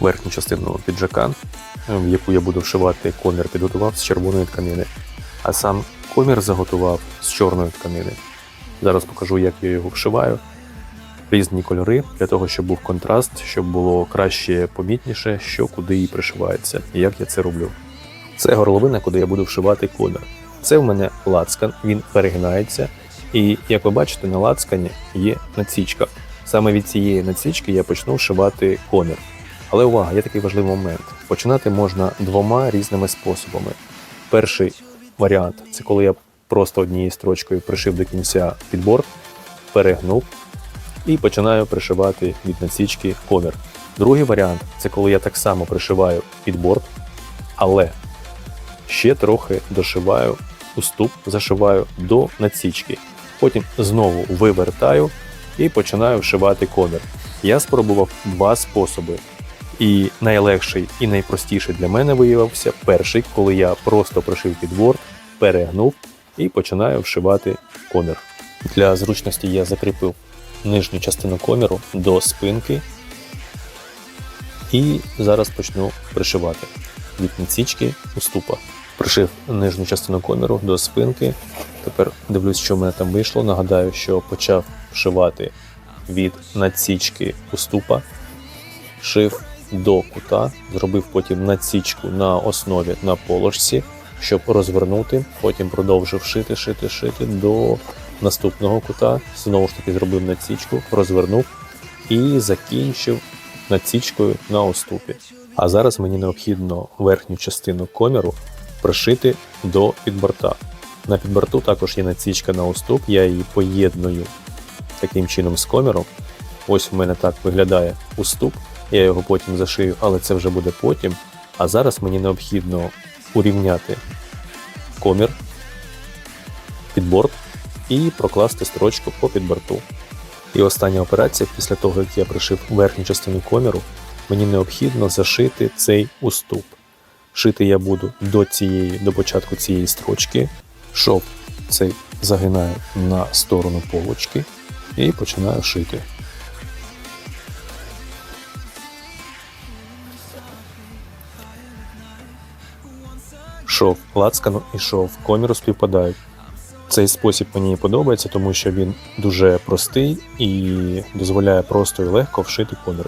верхню частину піджака, в яку я буду вшивати комір, підготував з червоної тканини, а сам комір заготував з чорної тканини. Зараз покажу, як я його вшиваю. Різні кольори для того, щоб був контраст, щоб було краще помітніше, що куди і пришивається, і як я це роблю. Це горловина, куди я буду вшивати комір. Це в мене лацкан, він перегинається, і як ви бачите, на лацкані є націчка. Саме від цієї націчки я почну вшивати комір. Але увага, є такий важливий момент. Починати можна двома різними способами. Перший варіант це коли я просто однією строчкою пришив до кінця підбор, перегнув і починаю пришивати від насічки комір. Другий варіант це коли я так само пришиваю підбор, але ще трохи дошиваю уступ, зашиваю до насічки. Потім знову вивертаю і починаю вшивати комір. Я спробував два способи. І найлегший і найпростіший для мене виявився перший, коли я просто пришив підбор, перегнув і починаю вшивати комір. Для зручності я закріпив нижню частину коміру до спинки і зараз почну пришивати від націчки уступа. Пришив нижню частину коміру до спинки. Тепер дивлюсь, що в мене там вийшло. Нагадаю, що почав вшивати від надсічки уступа, шив до кута, зробив потім надсічку на основі на положці, щоб розвернути. Потім продовжив шити, шити, шити до наступного кута. Знову ж таки зробив надсічку, розвернув і закінчив надсічкою на уступі. А зараз мені необхідно верхню частину коміру пришити до підборта. На підборту також є надсічка на уступ, я її поєдную таким чином з коміром. Ось у мене так виглядає уступ, я його потім зашию, але це вже буде потім. А зараз мені необхідно урівняти комір, підборт і прокласти строчку по підборту. І остання операція, після того, як я пришив верхню частину коміру, мені необхідно зашити цей уступ. Шити я буду до цієї, до початку цієї строчки. Шов цей загинаю на сторону полочки і починаю шити. Шов лацкану і шов коміру співпадають. Цей спосіб мені подобається, тому що він дуже простий і дозволяє просто і легко вшити комір.